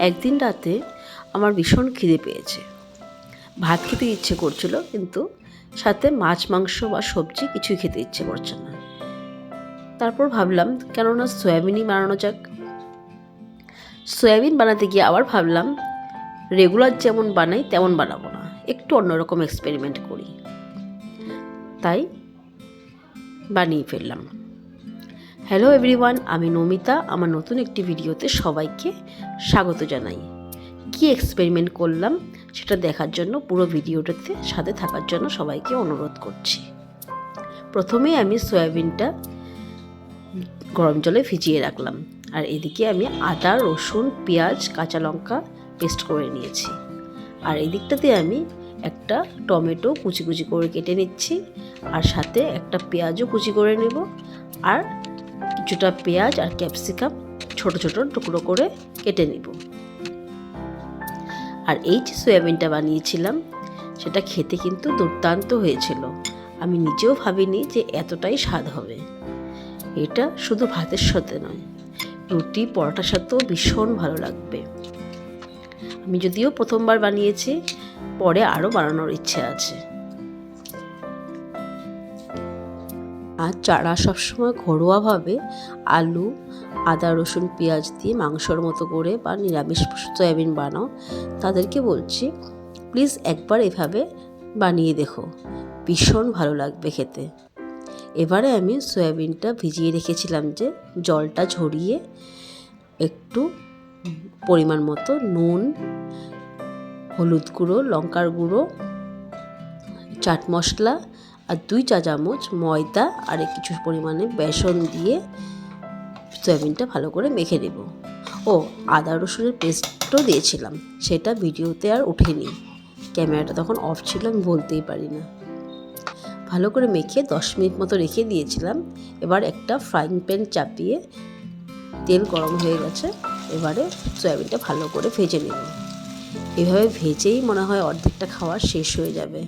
একদিন রাতে আমার ভীষণ খিদে পেয়েছে। ভাত খেতে ইচ্ছে করছিল, কিন্তু সাথে মাছ, মাংস বা সবজি কিছুই খেতে ইচ্ছে করছে না। তারপর ভাবলাম, কেননা সয়াবিনই বানানো যাক। সয়াবিন বানাতে গিয়ে আবার ভাবলাম, রেগুলার যেমন বানাই, তেমন বানাবো না। একটু অন্যরকম এক্সপেরিমেন্ট করি। তাই বানিয়ে ফেললাম। হ্যালো এভরিওয়ান আমি নমিতা। আমার নতুন একটি ভিডিওতে সবাইকে স্বাগত জানাই। কি এক্সপেরিমেন্ট করলাম সেটা দেখার জন্য পুরো ভিডিওটাতে সাথে থাকার জন্য সবাইকে অনুরোধ করছি। প্রথমেই আমি সয়াবিনটা গরম জলে ভিজিয়ে রাখলাম। আর এদিকে আমি আদা, রসুন, পেঁয়াজ, কাঁচা লঙ্কা পেস্ট করে নিয়েছি। আর এই দিকটাতে আমি একটা টমেটো কুচি কুচি করে কেটে নিচ্ছি। আর সাথে একটা পেঁয়াজও কুচি করে নেব। আর কিছুটা পেঁয়াজ আর ক্যাপসিকাম ছোট ছোট টুকরো করে কেটে নিব। আর এই যে সয়াবিনটা বানিয়েছিলাম, সেটা খেতে কিন্তু দুর্দান্ত হয়েছিল। আমি নিজেও ভাবিনি যে এতটাই স্বাদ হবে। এটা শুধু ভাতের সাথে নয়, রুটি, পরোটার সাথেও ভীষণ ভালো লাগবে। আমি যদিও প্রথমবার বানিয়েছি, পরে আরও বানানোর ইচ্ছে আছে। আর চারা সবসময় ঘরোয়াভাবে আলু, আদা, রসুন, পেঁয়াজ দিয়ে মাংসর মতো করে বা নিরামিষ সয়াবিন বানাও। তাদেরকে বলছি, প্লিজ একবার এভাবে বানিয়ে দেখো। ভীষণ ভালো লাগবে খেতে। এবারে আমি সয়াবিনটা ভিজিয়ে রেখেছিলাম যে জলটা ঝরিয়ে একটু পরিমাণ মতো নুন, হলুদ গুঁড়ো, লঙ্কার গুঁড়ো, চাট মশলা আর দুই চা চামচ ময়দা আর কিছু পরিমাণে বেসন দিয়ে সয়াবিনটা ভালো করে মেখে নেব। ও, আদা রসুনের পেস্টও দিয়েছিলাম। সেটা ভিডিওতে আর ওঠেনি। ক্যামেরাটা তখন অফ ছিল, আমি বলতেই পারি না। ভালো করে মেখে দশ মিনিট মতো রেখে দিয়েছিলাম। এবার একটা ফ্রাইং প্যান চাপিয়ে তেল গরম হয়ে গেছে। এবারে সয়াবিনটা ভালো করে ভেজে নেব। এভাবে ভেজেই মনে হয় অর্ধেকটা খাওয়া শেষ হয়ে যাবে।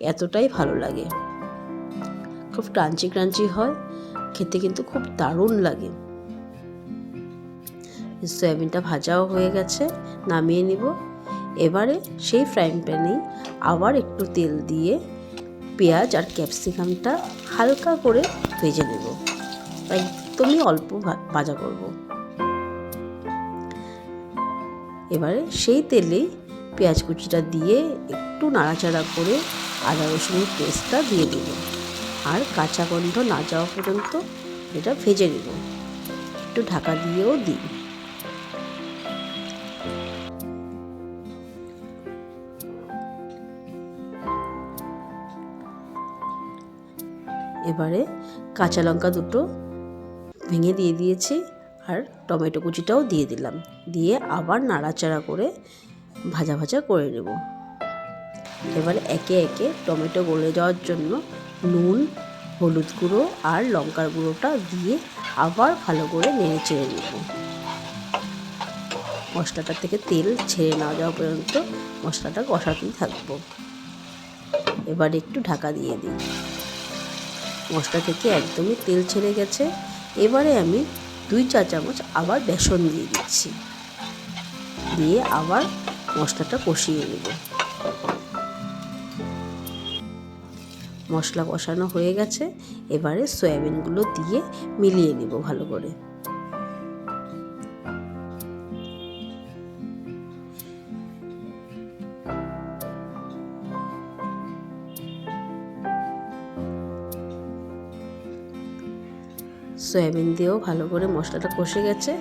এতটাই ভালো লাগে। খুব ক্রাঞ্চি ক্রাঞ্চি হয়, খেতে কিন্তু খুব দারুণ লাগে। সয়াবিনটা ভাজাও হয়ে গেছে, নামিয়ে নিব। এবারে সেই ফ্রাইং প্যানেই আবার একটু তেল দিয়ে পেঁয়াজ আর ক্যাপসিকামটা হালকা করে ভেজে নেব। একদমই অল্প ভাজা করব। এবারে সেই তেলেই পেঁয়াজ কুচিটা দিয়ে একটু নাড়াচাড়া করে আদা রসুনের পেস্টটা দিয়ে দেব। আর কাঁচা গন্ধ না যাওয়া পর্যন্ত এটা ভেজে নেব। একটু ঢাকা দিয়েও দিই। এবারে কাঁচা লঙ্কা দুটো ভেঙে দিয়ে দিয়েছি আর টমেটো কুচিটাও দিয়ে দিলাম। দিয়ে আবার নাড়াচাড়া করে ভাজা ভাজা করে নেব। এবারে একে একে টমেটো গলে যাওয়ার জন্য নুন, হলুদ গুঁড়ো আর লঙ্কার গুঁড়োটা দিয়ে আবার ভালো করে নেড়ে চেড়ে নেব। মশলাটা থেকে তেল ছেড়ে না যাওয়া পর্যন্ত মশলাটা কষাতেই থাকব। এবার একটু ঢাকা দিয়ে দিই। মশলা থেকে একদমই তেল ছেড়ে গেছে। এবারে আমি দুই চা চামচ আবার বেসন দিয়ে দিচ্ছি। দিয়ে আবার মশলাটা কষিয়ে নেব। মশলা কষানো হয়ে গেছে। এবারে সয়াবিনগুলো দিয়ে মিলিয়ে নেব ভালো করে। সয়াবিন দিয়েও ভালো করে মশলাটা কষে গেছে।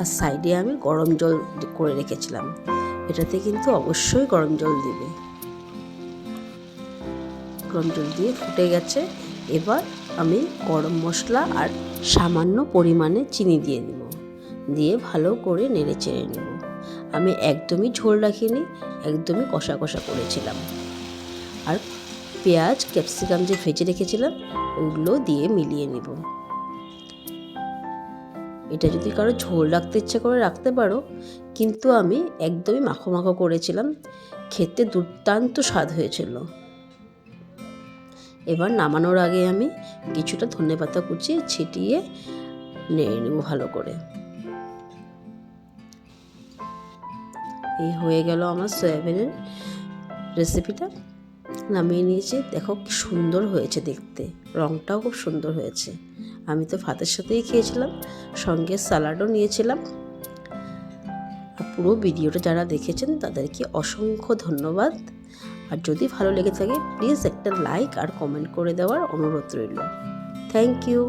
আর সাইডে আমি গরম জল করে রেখেছিলাম। এটাতে কিন্তু অবশ্যই গরম জল দিবে। গরম জল দিয়ে ফুটে গেছে। এবার আমি গরম মশলা আর সামান্য পরিমাণে চিনি দিয়ে দেব। দিয়ে ভালো করে নেড়ে চেড়ে নেব। আমি একদমই ঝোল রাখিনি, একদমই কষা কষা করেছিলাম। আর পেঁয়াজ, ক্যাপসিকাম যে ভেজে রেখেছিলাম, ওগুলো দিয়ে মিলিয়ে নেব। এটা যদি কারও ঝোল রাখতে ইচ্ছে করে রাখতে পারো, কিন্তু আমি একদমই মাখো মাখো করেছিলাম। খেতে দুর্দান্ত স্বাদ হয়েছিল। এবার নামানোর আগে আমি কিছুটা ধনে পাতা কুচিয়ে ছিটিয়ে নেড়ে নেব ভালো করে। এই হয়ে গেল আমার সয়াবিনের রেসিপিটা নামিয়ে নিয়েছি। দেখো কি সুন্দর হয়েছে দেখতে। রঙটাও খুব সুন্দর হয়েছে। আমি তো ভাতের সাথেই খেয়েছিলাম, সঙ্গে স্যালাডও নিয়েছিলাম। আর পুরো ভিডিওটা যারা দেখেছেন তাদেরকে অসংখ্য ধন্যবাদ। আর যদি ভালো লেগে থাকে প্লিজ একটা লাইক আর কমেন্ট করে দেওয়ার অনুরোধ রইল। Thank you